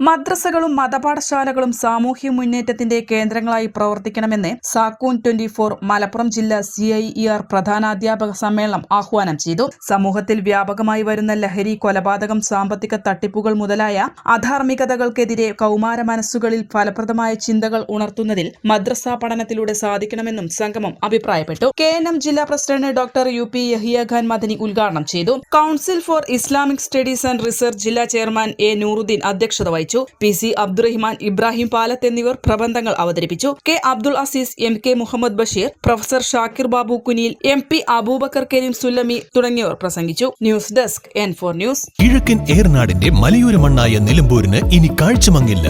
മദ്രസകളും മതപാഠശാലകളും സാമൂഹ്യ മുന്നേറ്റത്തിന്റെ കേന്ദ്രങ്ങളായി പ്രവർത്തിക്കണമെന്ന് സാക്കൂൺ ട്വന്റി ഫോർ മലപ്പുറം ജില്ലാ സി ഐ ഇ ആർ പ്രധാനാധ്യാപക സമ്മേളനം ആഹ്വാനം ചെയ്തു. സമൂഹത്തിൽ വ്യാപകമായി വരുന്ന ലഹരി കൊലപാതകം സാമ്പത്തിക തട്ടിപ്പുകൾ മുതലായ അധാർമികതകൾക്കെതിരെ കൗമാര മനസ്സുകളിൽ ഫലപ്രദമായ ചിന്തകൾ ഉണർത്തുന്നതിൽ മദ്രസ പഠനത്തിലൂടെ സാധിക്കണമെന്നും സംഗമം അഭിപ്രായപ്പെട്ടു. കെ എൻ എം ജില്ലാ president doctor U P Yahiya Khan Madani ഉദ്ഘാടനം ചെയ്തു. Council for Islamic studies and research ജില്ലാ ചെയർമാൻ എ നൂറുദ്ദീൻ അധ്യക്ഷത വഹിച്ചു. പി സി അബ്ദുറഹിമാൻ ഇബ്രാഹിം പാലത്ത് എന്നിവർ പ്രബന്ധങ്ങൾ അവതരിപ്പിച്ചു. K Abdul Azeez M K Muhammad Basheer professor Shakir Babu Kuniyil M P Abubakar Kareem Sullami തുടങ്ങിയവർ പ്രസംഗിച്ചു. News desk N four news. കിഴക്കൻ ഏറനാടിന്റെ മലയോര മണ്ണായ നിലമ്പൂരിന് ഇനി കാഴ്ചമങ്ങില്ല.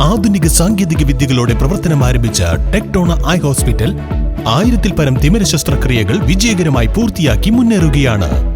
ആധുനിക സാങ്കേതിക വിദ്യകളോടെ പ്രവർത്തനം ആരംഭിച്ച ടെക്ടോണ ഐ ഹോസ്പിറ്റൽ ആയിരത്തിൽ പരം തിമിര ശസ്ത്രക്രിയകൾ വിജയകരമായി പൂർത്തിയാക്കി മുന്നേറുകയാണ്.